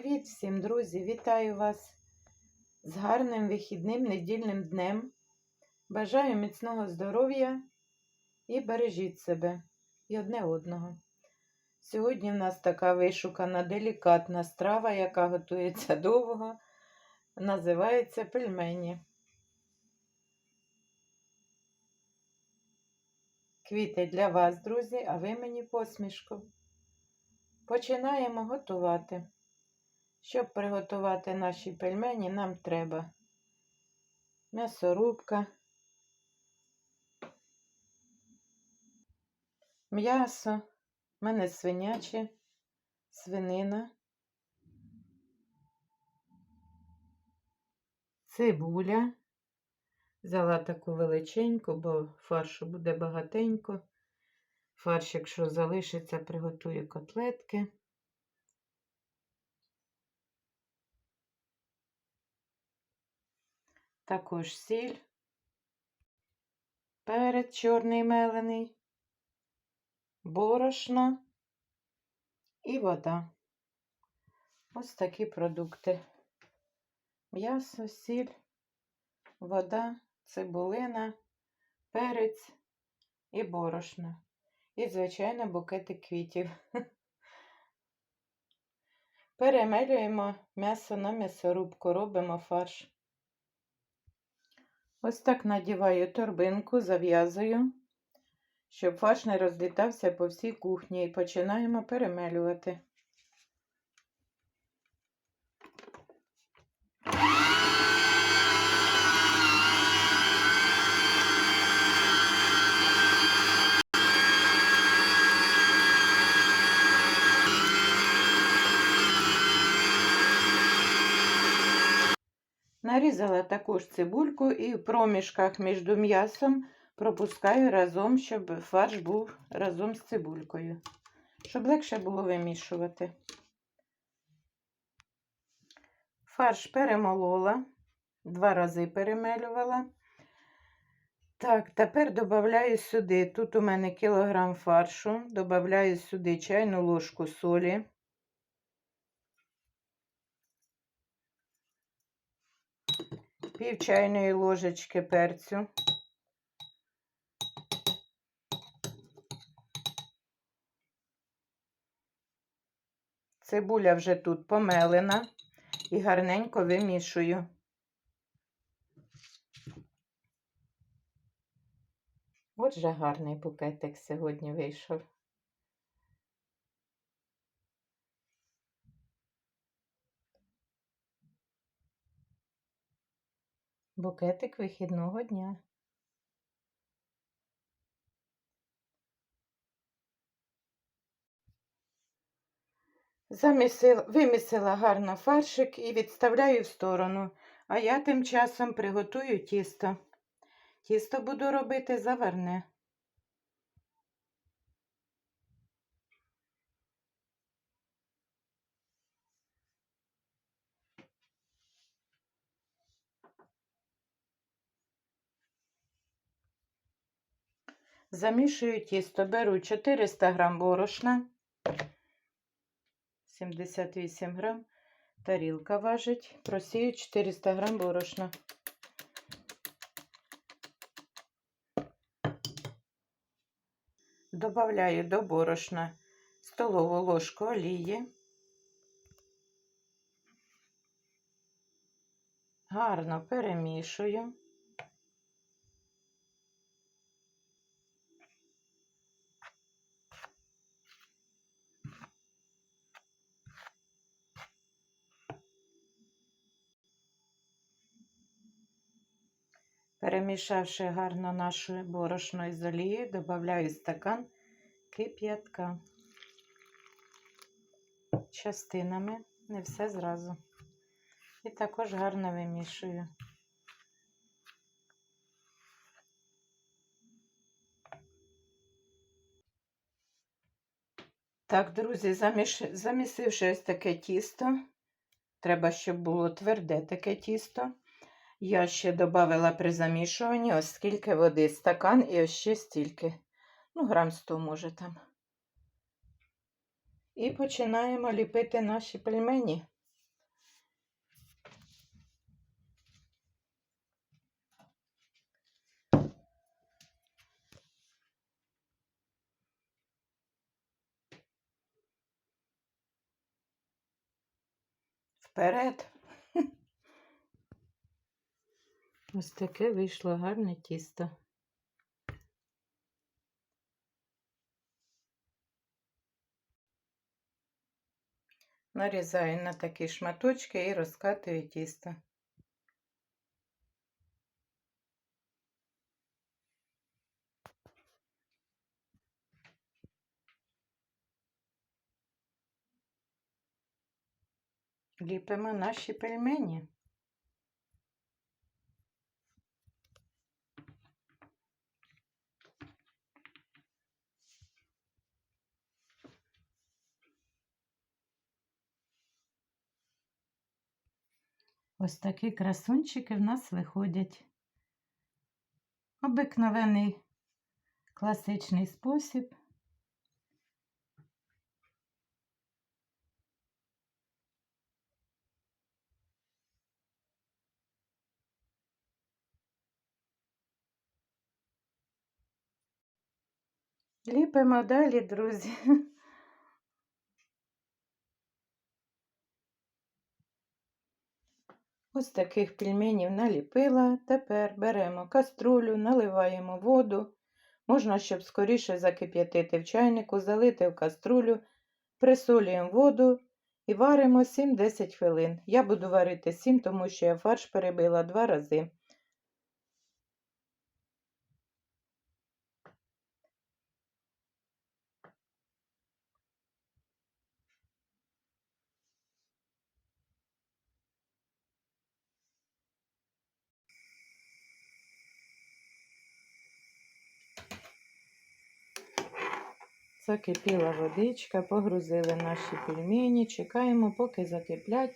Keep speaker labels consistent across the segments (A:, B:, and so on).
A: Привіт всім, друзі! Вітаю вас з гарним вихідним недільним днем. Бажаю міцного здоров'я і бережіть себе і одне одного. Сьогодні в нас така вишукана делікатна страва, яка готується довго, називається пельмені. Квіти для вас, друзі, а ви мені посмішку. Починаємо готувати. Щоб приготувати наші пельмені, нам треба м'ясорубка, м'ясо, в мене свиняче, свинина, цибуля. Взяла таку величеньку, бо фаршу буде багатенько. Фарш, якщо залишиться, приготую котлетки. Також сіль, перець чорний мелений, борошно і вода. Ось такі продукти. М'ясо, сіль, вода, цибулина, перець і борошно. І, звичайно, букетик квітів. Перемелюємо м'ясо на м'ясорубку, робимо фарш. Ось так надіваю торбинку, зав'язую, щоб фарш не розлітався по всій кухні і починаємо перемелювати. Нарізала також цибульку і в проміжках між м'ясом пропускаю разом, щоб фарш був разом з цибулькою, щоб легше було вимішувати. Фарш перемолола, два рази перемелювала. Так, тепер додаю сюди, тут у мене кілограм фаршу, додаю сюди чайну ложку солі. Пів чайної ложечки перцю. Цибуля вже тут помелена і гарненько вимішую. Отже, гарний букетик сьогодні вийшов. Букетик вихідного дня. Вимісила гарно фаршик і відставляю в сторону, а я тим часом приготую тісто. Тісто буду робити заварне. Замішую тісто, беру 400 грам борошна, 78 грам, тарілка важить, просію 400 грам борошна. Добавляю до борошна столову ложку олії. Гарно перемішую. Перемішавши гарно нашу борошно із олією, додаю стакан кип'ятка частинами, не все зразу. І також гарно вимішую. Так, друзі, заміш... замісивши ось таке тісто, треба, щоб було тверде таке тісто. Я ще додала при замішуванні, ось скільки води, стакан і ось ще стільки. Ну, грам сто може там. І починаємо ліпити наші пельмені. Вперед. Ось таке вийшло гарне тісто. Нарізаю на такі шматочки і розкатую тісто. Ліпимо наші пельмені. Ось такі красунчики в нас виходять. Обикновений класичний спосіб. Ліпимо далі, друзі. Ось таких пельменів наліпила. Тепер беремо каструлю, наливаємо воду. Можна, щоб скоріше закип'ятити в чайнику, залити в каструлю, присолюємо воду і варимо 7-10 хвилин. Я буду варити 7, тому що я фарш перебила два рази. Закипіла водичка, погрузили наші пельмені, чекаємо, поки закиплять.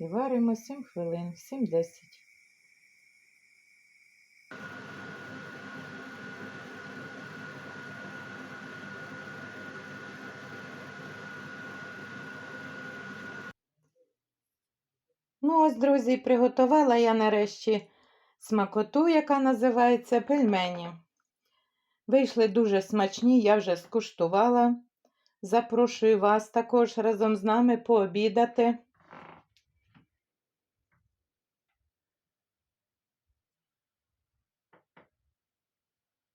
A: І варимо 7 хвилин, 7-10. Ну, ось, друзі, приготувала я нарешті смакоту, яка називається пельмені. Вийшли дуже смачні, я вже скуштувала. Запрошую вас також разом з нами пообідати.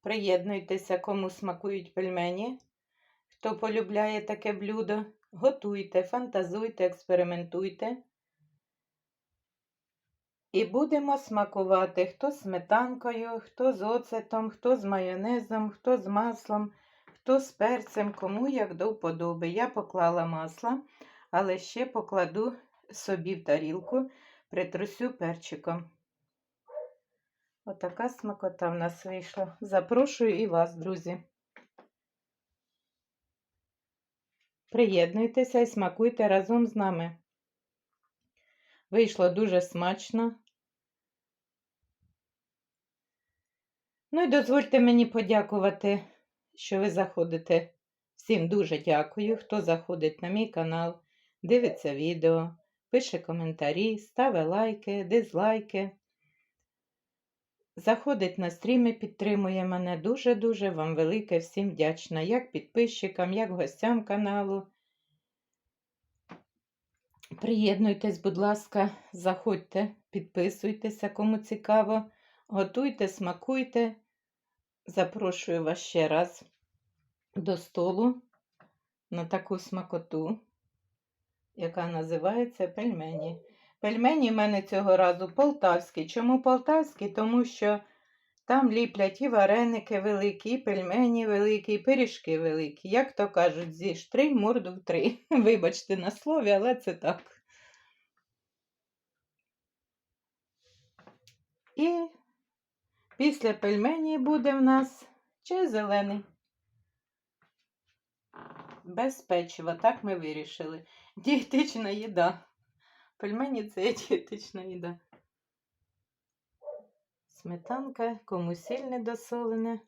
A: Приєднуйтеся, кому смакують пельмені. Хто полюбляє таке блюдо, готуйте, фантазуйте, експериментуйте. І будемо смакувати хто з сметанкою, хто з оцетом, хто з майонезом, хто з маслом, хто з перцем, кому як до вподоби. Я поклала масло, але ще покладу собі в тарілку, притрусю перчиком. Отака смакота в нас вийшла. Запрошую і вас, друзі. Приєднуйтеся і смакуйте разом з нами. Вийшло дуже смачно. Ну і дозвольте мені подякувати, що ви заходите. Всім дуже дякую, хто заходить на мій канал, дивиться відео, пише коментарі, ставить лайки, дизлайки. Заходить на стріми, підтримує мене. Дуже-дуже вам велике всім вдячна, як підписчикам, як гостям каналу. Приєднуйтесь, будь ласка, заходьте, підписуйтеся, кому цікаво. Готуйте, смакуйте. Запрошую вас ще раз до столу на таку смакоту, яка називається пельмені. Пельмені в мене цього разу полтавські. Чому полтавські? Тому що там ліплять і вареники великі, і пельмені великі, і пиріжки великі. Як то кажуть, зі штрий морду в три. Вибачте на слові, але це так. І після пельмені буде в нас чи зелений. Без печива, так ми вирішили. Дієтична їда. Пельмені це дієтична їда. Сметанка, комусь сильне недосолене.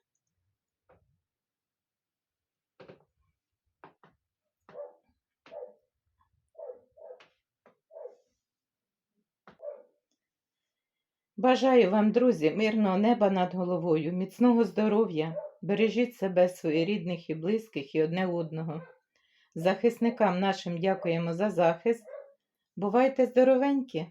A: Бажаю вам, друзі, мирного неба над головою, міцного здоров'я. Бережіть себе, своїх рідних і близьких і одне одного. Захисникам нашим дякуємо за захист. Бувайте здоровенькі!